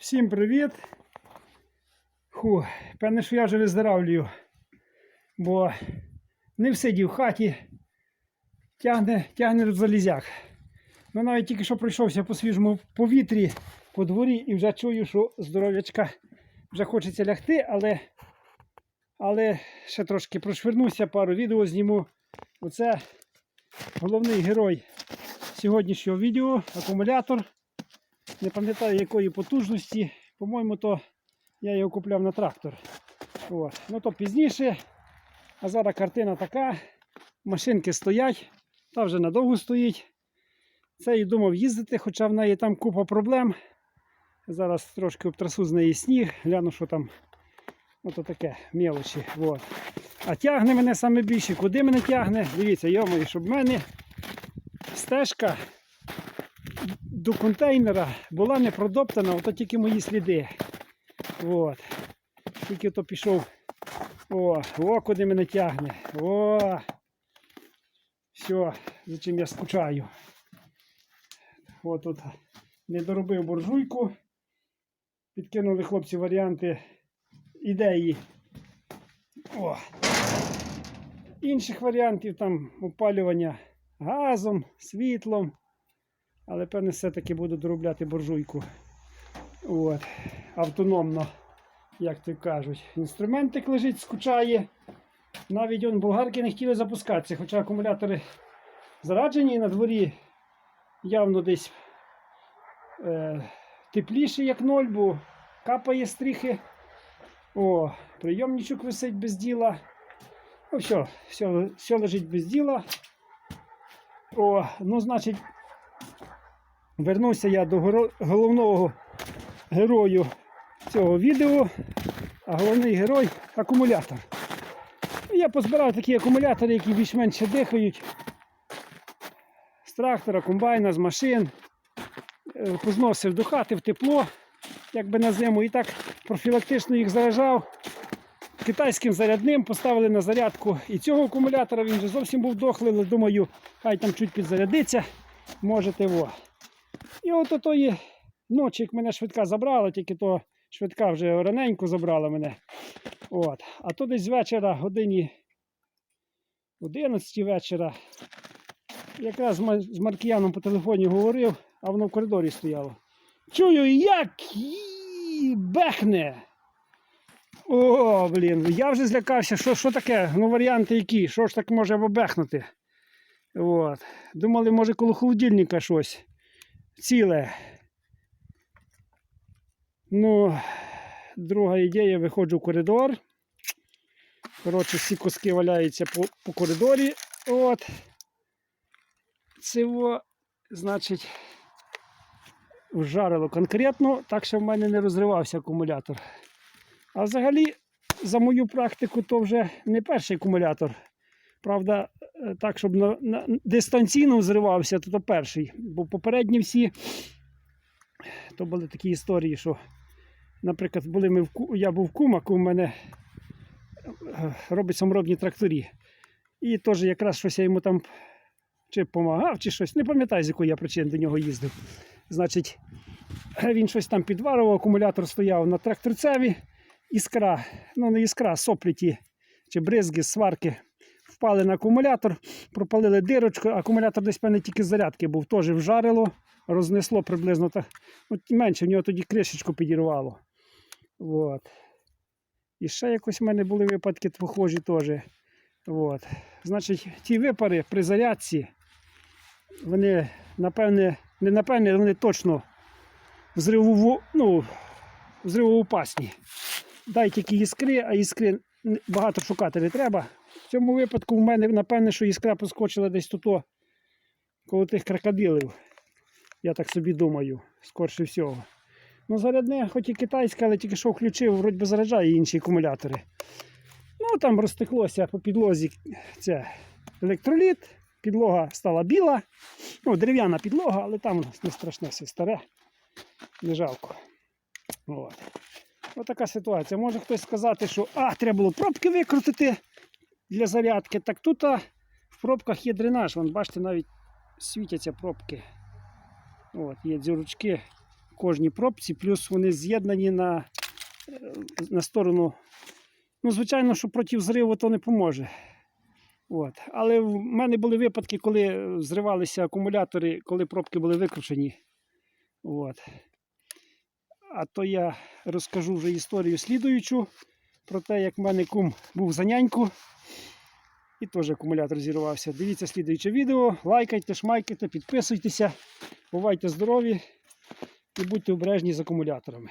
Всім привіт! Ху, певне, що я вже виздоравлюю, бо не всидів в хаті, тягне, тягне залізяк. Ну навіть тільки що пройшовся по свіжому повітрі по дворі і вже чую, що здоров'ячка вже хочеться лягти, але, але ще трошки прошвернуся, пару відео зніму. Оце головний герой сьогоднішнього відео, акумулятор. Не пам'ятаю якої потужності. По-моєму, то я його купляв на трактор. От. Ну то пізніше. А зараз картина така. Машинки стоять, та вже надовго стоїть. Це і думав їздити, хоча в неї там купа проблем. Зараз трошки обтрасу з неї сніг, гляну, що там. Ото таке мелочі. От. А тягне мене саме більше. Куди мене тягне? Дивіться, йомою, щоб в мене стежка до контейнера була не продоптана, ото тільки мої сліди. От. Тільки то пішов. О, о, куди мене тягне. О. Все, за чим я скучаю. От тут не доробив буржуйку. Підкинули хлопці варіанти ідеї. О. Інших варіантів там опалювання газом, світлом. Але певне все-таки буду доробляти буржуйку. От. Автономно, як то кажуть. Інструментик лежить, скучає. Навіть он болгарки не хотіли запускатися, хоча акумулятори зараджені на дворі явно десь е, тепліше, як ноль, бо капає стріхи. О, прийомничок висить без діла. Ну все, все, все лежить без діла. О, ну, значить, вернувся я до головного герою цього відео, а головний герой акумулятор. Я позбирав такі акумулятори, які більш-менш дихають. З трактора, комбайна, з машин. Е, Позносив до хати в тепло, якби на зиму, і так профілактично їх заражав. Китайським зарядним поставили на зарядку і цього акумулятора, він вже зовсім був дохлий, але думаю, хай там чуть підзарядиться, можете во. І от тої ночі, як мене швидка забрала, тільки то швидка вже раненько забрала мене. От. А то десь з вечора, годині 11 вечора, якраз з Маркіяном по телефоні говорив, а воно в коридорі стояло. Чую, як бехне. О, блін, я вже злякався, що, що таке? Ну, варіанти які, що ж так може бехнути. От. Думали, може, коло холодильника щось ціле. Ну, друга ідея, виходжу в коридор. Коротше, всі куски валяються по, по коридорі. От. Цього, значить, вжарило конкретно, так що в мене не розривався акумулятор. А взагалі, за мою практику, то вже не перший акумулятор. Правда, е, так, щоб на, на, дистанційно взривався, то, то перший. Бо попередні всі то були такі історії, що, наприклад, були ми в, я був в Кумаку, у мене е, робить саморобні тракторі. І теж якраз щось я йому там чи допомагав, чи щось. Не пам'ятаю, з якої я причини до нього їздив. Значить, він щось там підварував, акумулятор стояв на тракторцеві, іскра, ну не іскра, соплі ті, чи бризги, сварки впали на акумулятор, пропалили дирочку, акумулятор десь певне тільки зарядки був, теж вжарило, рознесло приблизно так. От менше в нього тоді кришечку підірвало. От. І ще якось в мене були випадки похожі теж. От. Значить, ті випари при зарядці, вони, напевне, не напевне, вони точно взривово, ну, взривоопасні. Дай тільки іскри, а іскри багато шукати не треба. В цьому випадку в мене, напевне, що іскра поскочила десь тут, коло тих крокодилів. Я так собі думаю, скорше всього. Ну, зарядне, хоч і китайське, але тільки що включив, вроді би заряджає інші акумулятори. Ну, там розтеклося по підлозі це електроліт, підлога стала біла. Ну, дерев'яна підлога, але там не страшне все старе. Не жалко. От. Ось така ситуація. Може хтось сказати, що а, треба було пробки викрутити для зарядки. Так тут а, в пробках є дренаж. Вон, бачите, навіть світяться пробки. От, є дзюрочки кожній пробці, плюс вони з'єднані на, е, на сторону. Ну, звичайно, що проти зриву то не поможе. От. Але в мене були випадки, коли зривалися акумулятори, коли пробки були викручені. От. А то я розкажу вже історію слідуючу про те, як в мене кум був за няньку. І теж акумулятор зірвався. Дивіться слідуюче відео. Лайкайте, шмайкайте, підписуйтеся. Бувайте здорові і будьте обережні з акумуляторами.